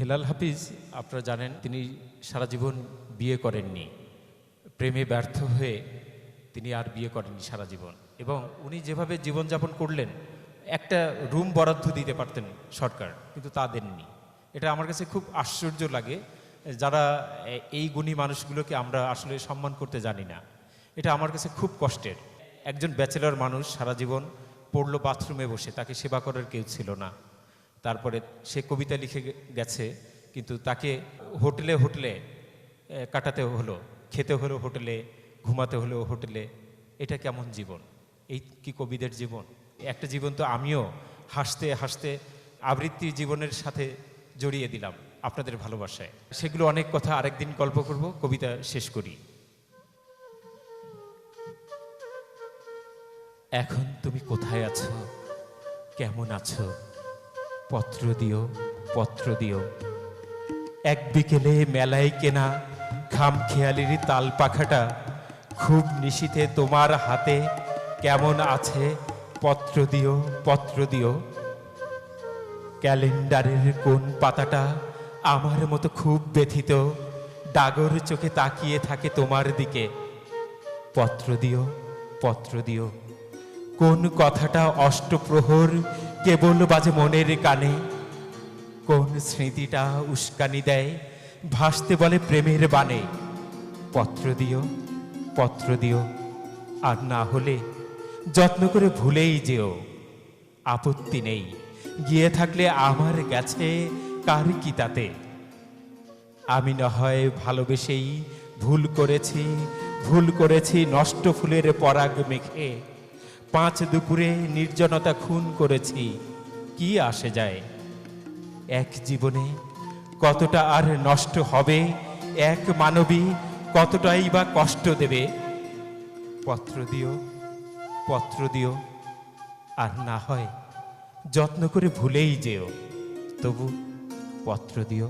হেলাল হাফিজ, আপনারা জানেন তিনি সারা জীবন বিয়ে করেননি। প্রেমে ব্যর্থ হয়ে তিনি আর বিয়ে করেননি সারা জীবন। এবং উনি যেভাবে জীবনযাপন করলেন, একটা রুম বরাদ্দ দিতে পারতেন সরকার, কিন্তু তা দেননি। এটা আমার কাছে খুব আশ্চর্য লাগে, যারা এই গুণী মানুষগুলোকে আমরা আসলে সম্মান করতে জানি না। এটা আমার কাছে খুব কষ্টের। একজন ব্যাচেলর মানুষ সারা জীবন পড়ল বাথরুমে বসে, তাকে সেবা করার কেউ ছিল না। তারপরে সে কবিতা লিখে গেছে, কিন্তু তাকে হোটেলে হোটেলে কাটাতে হলো, খেতে হলো হোটেলে, ঘুমাতে হলো হোটেলে। এটা কেমন জীবন? এই কি কবিদের জীবন? একটা জীবন তো আমিও হাসতে হাসতে আবৃত্তি জীবনের সাথে জড়িয়ে দিলাম আপনাদের ভালোবাসায়। সেগুলো অনেক কথা আরেকদিন গল্প করব, কবিতা শেষ করি। এখন তুমি কোথায় আছো? কেমন আছো? পত্র দিও পত্র দিও। এক বিকেলে মেলায় কেনা খাম খেয়ালির তাল পাখাটা খুব নিশীথে তোমার হাতে কেমন আছে পত্র দিও পত্র দিও। ক্যালেন্ডারের কোন পাতাটা আমার মতো খুব ব্যথিত, ডাগর চোখে তাকিয়ে থাকে তোমার দিকে। পত্র দিও পত্র দিও। কোন কথাটা অষ্টপ্রহর কেবল বাজে মনের কানে? কোন স্মৃতিটা উস্কানি দেয়? ভাসতে বলে প্রেমের বানে পত্র দিও পত্র দিও, আর না হলে যত্ন করে ভুলেই যেও। আপত্তি নেই, গিয়ে থাকলে আমার গেছে কার কি তাতে? আমি না হয় ভালোবেসেই ভুল করেছি ভুল করেছি নষ্ট ফুলের পরাগ মেখে পাঁচ দুপুরে নির্জনতা খুন করেছি। কি আসে যায়? এক জীবনে কতটা আর নষ্ট হবে? এক মানবী কতটাই বা কষ্ট দেবে? পত্র দিও পত্র দিও, আর না হয় যত্ন করে ভুলেই যেও। তবু পত্র দিও।